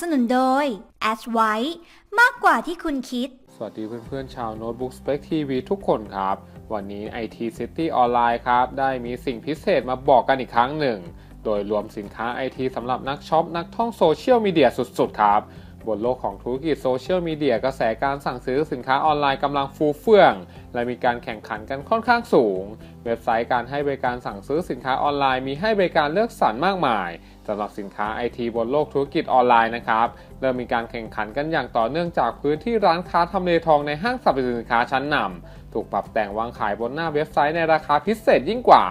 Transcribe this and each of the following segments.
สนุนโดย a d w i มากกว่าที่คุณคิด สวัสดีเพื่อนๆ ชาวโน้ตบุ๊กสเปกทีวีทุกคนครับ วันนี้ IT City ออนไลน์ครับ ได้มีสิ่งพิเศษมาบอกกันอีกครั้งหนึ่ง โดยรวมสินค้าไอทีสำหรับนักช็อป นักท่องโซเชียลมีเดียสุดๆ ครับ บนโลกของธุรกิจโซเชียลมีเดียกระแสการสั่งซื้อสินค้าออนไลน์กำลังฟูเฟื่อง และมีการแข่งขันกันค่อนข้างสูง เว็บไซต์การให้บริการสั่งซื้อสินค้าออนไลน์มีให้บริการเลือกสรรมากมายสำหรับสินค้า IT บนโลกธุรกิจออนไลน์นะครับเริ่มมีการแข่งขันกันอย่างต่อเนื่องจากพื้นที่ร้านค้าทำเลทองในห้างสรรพสินค้าชั้นนำถูกปรับแต่งวางขายบนหน้าเว็บไซต์ในราคาพิเศษยิ่งกว่า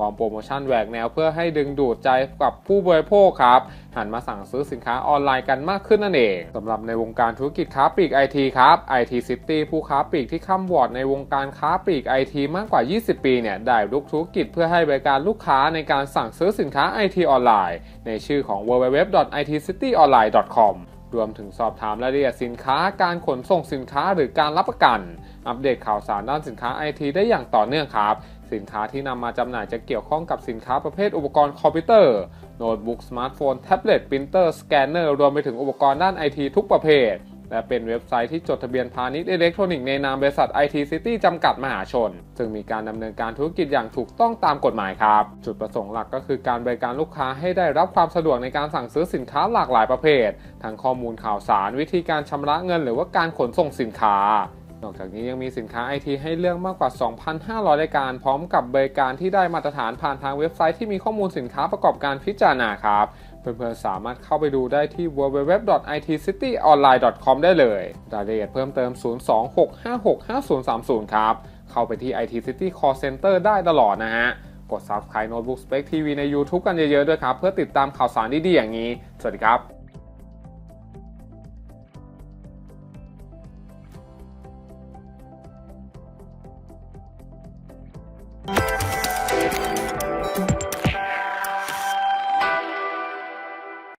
พร้อมโปรโมชั่นแหวกแนวเพื่อให้ดึงดูดใจกับผู้บริโภคครับหันมาสั่งซื้อสินค้าออนไลน์กันมากขึ้นนั่นเองสำหรับในวงการธุรกิจค้าปลีกไอทีครับ IT City ผู้ค้าปลีกที่ข้ามวอร์ดในวงการค้าปลีกไอทีมากกว่า 20 ปีเนี่ยได้ลุกธุรกิจเพื่อให้บริการลูกค้าในการสั่งซื้อสินค้าไอทีออนไลน์ ในชื่อของ www.itcityonline.com รวมถึงสอบถามรายละเอียดสินค้าการขนส่งสินค้าหรือการรับประกัน อัปเดตข่าวสารด้านสินค้าไอทีได้อย่างต่อเนื่องครับ สินค้าที่นำมาจำหน่ายจะเกี่ยวข้องกับสินค้าประเภทอุปกรณ์คอมพิวเตอร์ โน้ตบุ๊กสมาร์ทโฟน แท็บเล็ตปรินเตอร์สแกนเนอร์รวมไปถึงอุปกรณ์ด้านไอทีทุกประเภท และเป็นเว็บไซต์ที่จดทะเบียนพาณิชย์อิเล็กทรอนิกส์ในนามบริษัท IT City จำกัดมหาชน ซึ่งมีการดำเนินการธุรกิจอย่างถูกต้องตามกฎหมายครับ จุดประสงค์หลักก็คือการบริการลูกค้าให้ได้รับความสะดวกในการสั่งซื้อสินค้าหลากหลายประเภททั้งข้อมูลข่าวสาร วิธีการชำระเงิน หรือว่าการขนส่งสินค้า นอกจากนี้ยังมีสินค้าไอทีให้เลือกมากกว่า 2,500 รายการ พร้อมกับบริการที่ได้มาตรฐานผ่านทางเว็บไซต์ที่มีข้อมูลสินค้าประกอบการพิจารณาครับ เพื่อนๆสามารถเข้าไปดูได้ที่ www.itcityonline.com ได้เลยรายละเอียดเพิ่มเติม 026565030 ครับ เข้าไปที่ IT City Call Center ได้ตลอดนะฮะ กด Subscribe Notebook Spec TV ใน YouTube กันเยอะๆด้วยครับ เพื่อติดตามข่าวสารดีๆอย่างนี้ สวัสดีครับ